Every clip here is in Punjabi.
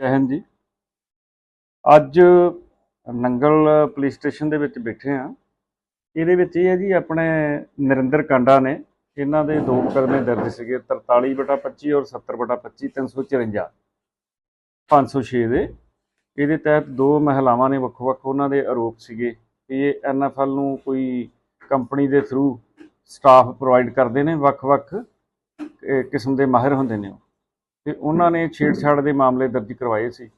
ਜੈ ਹਿੰਦ ਜੀ। ਅੱਜ ਨੰਗਲ ਪੁਲਿਸ ਸਟੇਸ਼ਨ ਦੇ ਵਿੱਚ ਬੈਠੇ ਆ ਇਹਦੇ ਵਿੱਚ ਇਹ ਹੈ ਜੀ, ਆਪਣੇ ਨਰਿੰਦਰ ਕਾਂਡਾ ਨੇ ਇਹਨਾਂ ਦੇ ਦੋ ਕਦਮੇ ਦਰਜ ਸੀਗੇ 43 ਬਟਾ 25 ਔਰ 70 ਬਟਾ 25 354 506 ਦੇ। ਇਹਦੇ ਤਹਿਤ ਦੋ ਮਹਿਲਾਵਾਂ ਨੇ ਵੱਖ-ਵੱਖ ਉਹਨਾਂ ਦੇ ਆਰੋਪ ਸੀਗੇ ਕਿ ਇਹ ਐਨਐਫਐਲ ਨੂੰ ਕੋਈ ਕੰਪਨੀ ਦੇ ਥਰੂ ਸਟਾਫ ਪ੍ਰੋਵਾਈਡ ਕਰਦੇ ਨੇ, ਵੱਖ-ਵੱਖ ਕਿਸਮ ਦੇ ਮਾਹਿਰ ਹੁੰਦੇ ਨੇ ਉਹ। ਤੇ ਉਹਨਾਂ ਨੇ ਛੇੜਛਾੜ ਦੇ ਮਾਮਲੇ ਦਰਜ ਕਰਵਾਏ ਸੀ।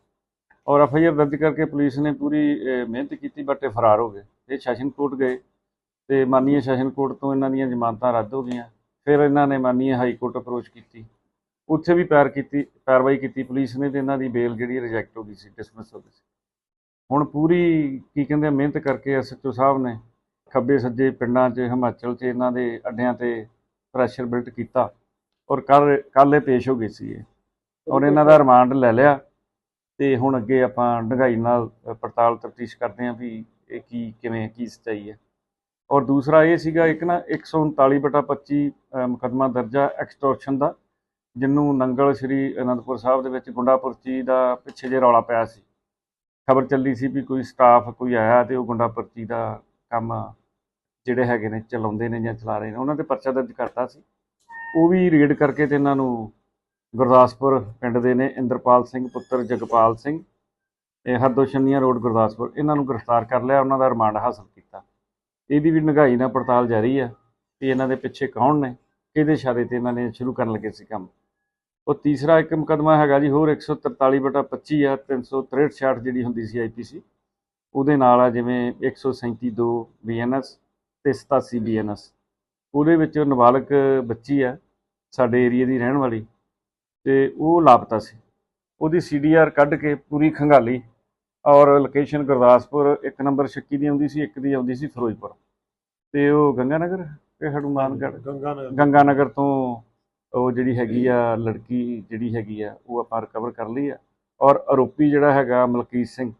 ਔਰ ਐੱਫ ਆਈ ਆਰ ਦਰਜ ਕਰਕੇ ਪੁਲਿਸ ਨੇ ਪੂਰੀ ਮਿਹਨਤ ਕੀਤੀ, ਬਟ ਇਹ ਫਰਾਰ ਹੋ ਗਏ। ਇਹ ਸੈਸ਼ਨ ਕੋਰਟ ਗਏ ਤੇ ਮਾਨਨੀय ਸੈਸ਼ਨ ਕੋਰਟ ਤੋਂ ਇਹਨਾਂ ਦੀਆਂ ਜ਼ਮਾਨਤਾਂ ਰੱਦ ਹੋ ਗਈਆਂ। ਫਿਰ ਇਹਨਾਂ ਨੇ ਮਾਨਨੀय ਹਾਈ ਕੋਰਟ ਅਪਰੋਚ ਕੀਤੀ। ਉੱਥੇ ਵੀ ਪੈਰ ਕੀਤੀ, ਪੈਰਵਾਈ ਕੀਤੀ ਪੁਲਿਸ ਨੇ ਤੇ ਇਹਨਾਂ ਦੀ ਬੇਲ ਜਿਹੜੀ ਰਿਜੈਕਟ ਹੋ ਗਈ ਸੀ, ਡਿਸਮਿਸ ਹੋ ਗਈ ਸੀ। ਹੁਣ ਪੂਰੀ ਕੀ ਕਹਿੰਦੇ ਮਿਹਨਤ ਕਰਕੇ ਐਸਐਚਓ ਸਾਹਿਬ ਨੇ ਖੱਬੇ ਸੱਜੇ ਪਿੰਡਾਂ 'ਚ, ਹਿਮਾਚਲ 'ਚ ਇਹਨਾਂ ਦੇ ਅੱਡਿਆਂ ਤੇ ਪ੍ਰੈਸ਼ਰ ਬਿਲਟ ਕੀਤਾ। ਔਰ ਕੱਲ ਕੱਲ੍ਹ ਇਹ ਪੇਸ਼ ਹੋ ਗਈ ਸੀ ਇਹ। ਔਰ ਇਹਨਾਂ ਦਾ ਰਿਮਾਂਡ ਲੈ ਲਿਆ ਤੇ ਹੁਣ ਅੱਗੇ ਆਪਾਂ ਡੂੰਘਾਈ ਨਾਲ ਪੜਤਾਲ ਤਫਤੀਸ਼ ਕਰਦੇ ਹਾਂ ਵੀ ਇਹ ਕੀ ਕਿਵੇਂ ਕੀ ਸੱਚਾਈ ਹੈ। ਔਰ ਦੂਸਰਾ ਇਹ ਸੀਗਾ ਇੱਕ ਨਾ 139 ਬਟਾ 25 ਮੁਕੱਦਮਾ ਦਰਜਾ ਐਕਸਟੋਰਸ਼ਨ ਦਾ ਜਿਹਨੂੰ ਨੰਗਲ ਸ਼੍ਰੀ ਅਨੰਦਪੁਰ ਸਾਹਿਬ ਦੇ ਵਿੱਚ ਗੁੰਡਾਪੁਰਚੀ ਦਾ ਪਿੱਛੇ ਜੇ ਰੌਲਾ ਪਿਆ ਸੀ। ਖਬਰ ਚੱਲੀ ਸੀ ਵੀ ਕੋਈ ਸਟਾਫ ਕੋਈ ਆਇਆ ਤੇ ਉਹ ਗੁੰਡਾਪੁਰਚੀ ਦਾ ਕੰਮ ਜਿਹੜੇ ਹੈਗੇ ਨੇ ਚਲਾਉਂਦੇ ਨੇ ਜਾਂ ਚਲਾ ਰਹੇ ਨੇ ਉਹਨਾਂ ਤੇ ਪਰਚਾ ਦਰਜ ਕਰਤਾ ਸੀ। ਉਹ ਵੀ ਰੇਡ ਕਰਕੇ ਤੇ ਇਹਨਾਂ ਨੂੰ ਗੁਰਦਾਸਪੁਰ ਪਿੰਡ ਦੇ ਨੇ ਇੰਦਰਪਾਲ ਸਿੰਘ, ਪੁੱਤਰ ਜਗਪਾਲ ਸਿੰਘ ਇਹ ਹਰਦੋਸ਼ਨੀਆ ਰੋਡ, ਗੁਰਦਾਸਪੁਰ। ਇਹਨਾਂ ਨੂੰ ਗ੍ਰਿਫਤਾਰ ਕਰ ਲਿਆ, ਉਹਨਾਂ ਦਾ ਰਿਮਾਂਡ ਹਾਸਲ ਕੀਤਾ। ਇਹਦੀ ਵੀ ਨਿਗਾਈ ਨਾਲ ਪੜਤਾਲ ਜਾਰੀ ਆ ਕਿ ਇਹਨਾਂ ਦੇ ਪਿੱਛੇ ਕੌਣ ਨੇ, ਕਿਹਦੇ ਇਸ਼ਾਰੇ ਤੇ ਇਹਨਾਂ ਨੇ ਸ਼ੁਰੂ ਕਰਨ ਲੱਗੇ ਸੀ ਕੰਮ। ਉਹ ਤੀਸਰਾ ਇੱਕ ਮੁਕਦਮਾ ਹੈਗਾ ਜੀ, ਹੋਰ 143 ਬਟਾ 25 ਆ 363 66 ਜਿਹੜੀ ਹੁੰਦੀ ਸੀ ਆਈਪੀਸੀ ਉਹਦੇ ਨਾਲ ਆ ਜਿਵੇਂ 137 2 ਬੀਐਨਐਸ ਤੇ 87 ਬੀਐਨਐਸ ਉਹਦੇ ਵਿੱਚ ਨਾਬਾਲਗ ਬੱਚੀ ਆ, ਸਾਡੇ ਏਰੀਆ ਦੀ ਰਹਿਣ ਵਾਲੀ। ਤੇ ਉਹ ਲਾਪਤਾ ਸੀ। ਉਹਦੀ ਸੀਡੀਆਰ ਕੱਢ ਕੇ ਪੂਰੀ ਖੰਗਾਲੀ ਔਰ ਲੋਕੇਸ਼ਨ ਗੁਰਦਾਸਪੁਰ ਇੱਕ ਨੰਬਰ 26 ਦੀ ਆਉਂਦੀ ਸੀ ਇੱਕ ਦੀ ਆਉਂਦੀ ਸੀ ਫਿਰੋਜ਼ਪੁਰ। ਤੇ ਉਹ ਗੰਗਾਨਗਰ ਤੇ ਹਨੂਮਾਨਗੜ੍ਹ ਗੰਗਾ ਨਗਰ ਗੰਗਾਨਗਰ ਤੋਂ ਉਹ ਜਿਹੜੀ ਹੈਗੀ ਆ ਲੜਕੀ ਜਿਹੜੀ ਹੈਗੀ ਆ ਉਹ ਆਪਾਂ ਰਿਕਵਰ ਕਰ ਲਈ ਆ। ਔਰ ਆਰੋਪੀ ਜਿਹੜਾ ਹੈਗਾ ਮਲਕੀਤ ਸਿੰਘ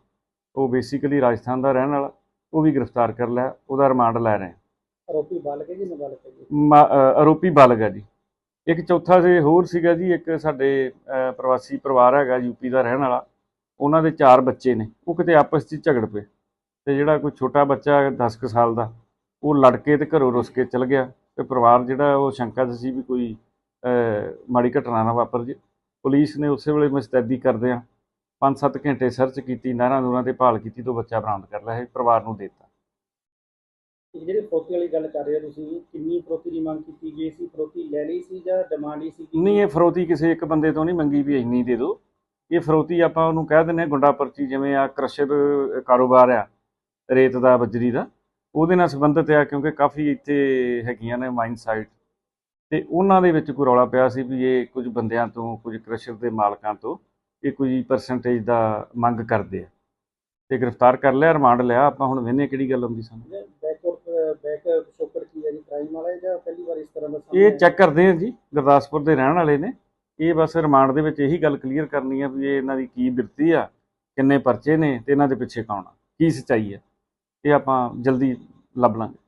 ਉਹ ਬੇਸਿਕਲੀ ਰਾਜਸਥਾਨ ਦਾ ਰਹਿਣ ਵਾਲਾ ਉਹ ਵੀ ਗ੍ਰਿਫਤਾਰ ਕਰ ਲਿਆ ਉਹਦਾ ਰਿਮਾਂਡ ਲੈ ਰਹੇ ਆ ਆਰੋਪੀ ਬਾਲਕ ਹੈ ਜੀ ਨਾਬਾਲਗ ਹੈ ਜੀ? ਆਰੋਪੀ ਬਾਲਗ ਹੈ ਜੀ। ਇੱਕ ਚੌਥਾ ਜੇ ਹੋਰ ਸੀਗਾ ਜੀ, ਇੱਕ ਸਾਡੇ ਪ੍ਰਵਾਸੀ ਪਰਿਵਾਰ ਹੈਗਾ ਯੂਪੀ ਦਾ ਰਹਿਣ ਵਾਲਾ, ਉਹਨਾਂ ਦੇ ਚਾਰ ਬੱਚੇ ਨੇ, ਉਹ ਕਿਤੇ ਆਪਸ 'ਚ ਝਗੜ ਪਏ। ਤੇ ਜਿਹੜਾ ਕੋਈ ਛੋਟਾ ਬੱਚਾ 10 ਕੁ ਸਾਲ ਦਾ, ਉਹ ਲੜ ਕੇ ਤੇ ਘਰੋਂ ਰੁੱਸ ਕੇ ਚਲ ਗਿਆ ਤੇ ਪਰਿਵਾਰ ਜਿਹੜਾ ਉਹ ਸ਼ੰਕਾ 'ਚ ਸੀ ਵੀ ਕੋਈ ਮਾੜੀ ਘਟਨਾ ਨਾ ਵਾਪਰ ਜੇ। ਪੁਲਿਸ ਨੇ ਉਸੇ ਵੇਲੇ ਮੁਸਤੈਦੀ ਕਰਦਿਆਂ 5-7 ਘੰਟੇ ਸਰਚ ਕੀਤੀ ਨਹਿਰਾਂ ਨੂਰਾਂ ਤੇ ਭਾਲ ਕੀਤੀ ਤੋਂ ਬੱਚਾ ਬਰਾਮਦ ਕਰ ਲਿਆ, ਇਹ ਪਰਿਵਾਰ ਨੂੰ ਦੇ ਦਿੱਤਾ। ਇਹ ਜਿਹੜੀ ਫਰੋਤੀ ਵਾਲੀ ਗੱਲ ਕਰ ਰਹੇ ਹੋ ਤੁਸੀਂ ਕਿੰਨੀ ਫਰੋਤੀ ਦੀ ਮੰਗ ਕੀਤੀ ਗਈ ਸੀ? ਫਰੋਤੀ ਲੈ ਲਈ ਸੀ ਜਾਂ ਡਿਮਾਂਡ ਹੀ ਸੀ ਕਿ- ਨਹੀਂ ਇਹ ਫਰੋਤੀ ਕਿਸੇ ਇੱਕ ਬੰਦੇ ਤੋਂ ਨਹੀਂ ਮੰਗੀ ਵੀ ਇੰਨੀ ਦੇ ਦਿਓ ਇਹ ਫਰੋਤੀ ਆਪਾਂ ਉਹਨੂੰ ਕਹਿ ਹਾਂ ਗੁੰਡਾ ਪਰਚੀ ਜਿਵੇਂ ਆ ਕ੍ਰਸ਼ਰ ਕਾਰੋਬਾਰ ਆ ਰੇਤ ਦਾ ਬਜਰੀ ਦਾ। ਉਹਦੇ ਨਾਲ ਸੰਬੰਧਿਤ ਆ ਕਿਉਂਕਿ ਕਾਫੀ ਇੱਥੇ ਹੈਗੀਆਂ ਨੇ ਮਾਈਨ ਸਾਈਟ। ਤੇ ਉਹਨਾਂ ਦੇ ਵਿੱਚ ਕੋਈ ਰੌਲਾ ਪਿਆ ਸੀ ਵੀ ਇਹ ਕੁਝ ਬੰਦਿਆਂ ਤੋਂ ਕੁਝ ਕ੍ਰਸ਼ਰ ਦੇ ਮਾਲਕਾਂ ਤੋਂ ਇਹ ਕੋਈ ਪਰਸੈਂਟੇਜ ਦਾ ਮੰਗ ਕਰਦੇ ਆ। ਤੇ ਗ੍ਰਿਫਤਾਰ ਕਰ ਲਿਆ ਰਿਮਾਂਡ ਲਿਆ। ਆਪਾਂ ਹੁਣ ਵੇਨੇ ਕਿਹੜੀ ਗੱਲ ਆਉਂਦੀ ਸਾਨੂੰ। ਬੈਕ ਸ਼ੋਕਰ ਕੀ ਹੈ ਜੀ ਕ੍ਰਾਈਮ ਵਾਲਾ ਹੈ ਜਾਂ ਪਹਿਲੀ ਵਾਰ ਇਸ ਤਰ੍ਹਾਂ ਦਾ ਇਹ ਚੈੱਕ ਕਰਦੇ ਆ ਜੀ ਗੁਰਦਾਸਪੁਰ ਦੇ ਰਹਿਣ ਵਾਲੇ ਨੇ। ਇਹ ਬਸ ਰਿਮਾਂਡ ਦੇ ਵਿੱਚ ਇਹੀ ਗੱਲ ਕਲੀਅਰ ਕਰਨੀ ਆ ਵੀ ਇਹ ਇਹਨਾਂ ਦੀ ਕੀ ਬਿਰਤੀ ਆ ਕਿੰਨੇ ਪਰਚੇ ਨੇ ਤੇ ਇਹਨਾਂ ਦੇ ਪਿੱਛੇ ਕੌਣ ਆ ਕੀ ਸੱਚਾਈ ਆ ਇਹ ਆਪਾਂ ਜਲਦੀ ਲੱਭ ਲਾਂਗੇ।